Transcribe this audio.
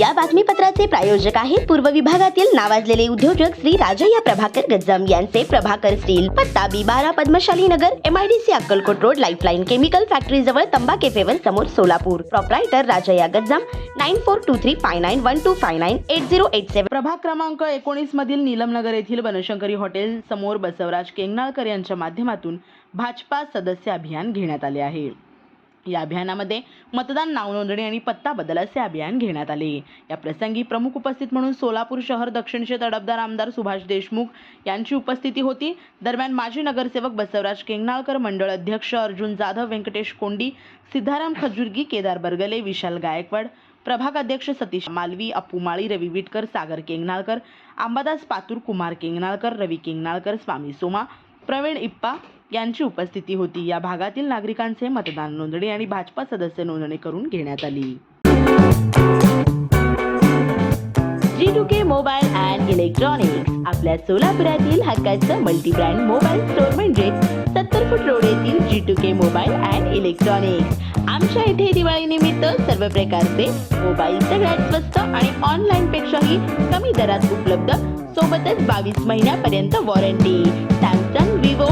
या बातमीपत्राचे प्रायोजक आहेत पूर्व विभागातील नावाजलेले उद्योजक श्री राजय्या प्रभाकर गज्जम यांचे प्रभाकर स्टील पत्ता बी बारा Padmashali Nagar MIDC Akkalkot road Lifeline chemical factory जवळ तंबा केफेवर समोर Solapur. Proprietor Rajayya Gajjam nine four two three five nine one two five nine eight zero eight seven प्रभाग क्रमांक एकोणीस मधील नीलमनगर येथील बनशंकरी हॉटेल समोर बसवराज केंगनाळकर यांच्या माध्यमातून भाजपा सदस्य अभियान घेण्यात आले आहे. या अभियानामध्ये मतदान नावनोंदणी आणि पत्ता बदल असे अभियान घेण्यात आले. या प्रसंगी प्रमुख उपस्थित म्हणून सोलापूर शहर दक्षिणचे तडफदार आमदार सुभाष देशमुख यांची उपस्थिती होती. दरम्यान माजी नगरसेवक बसवराज केंगनाळकर मंडळ अध्यक्ष अर्जुन जाधव व्यंकटेश कोंडी सिद्धाराम खजुर्गी केदार बर्गले विशाल गायकवाड प्रभाग अध्यक्ष सतीश मालवी अप्पू माळी रवी विटकर सागर केंगनाळकर आंबादास पातूर कुमार केंगनाळकर रवी केंगनाळकर स्वामी सोमा प्रवीण इप्पा यांची उपस्थिती होती. या भागातील नागरिकांचे मतदान नोंदणी आणि भाजपा सदस्य नोंदणी करून घेण्यात आली. G two K mobile and electronics आपल्या सोलापुरातील हक्काचं मल्टीब्रँड मोबाईल स्टोअर म्हणजे सत्तर फूट रोड येथील G two K mobile and electronics. आमच्या इथे दिवाळी निमित्त सर्व प्रकारचे मोबाईल सगळ्यात स्वस्त आणि ऑनलाईन पेक्षाही कमी दरात उपलब्ध सोबतच बावीस महिन्यापर्यंत warranty Samsung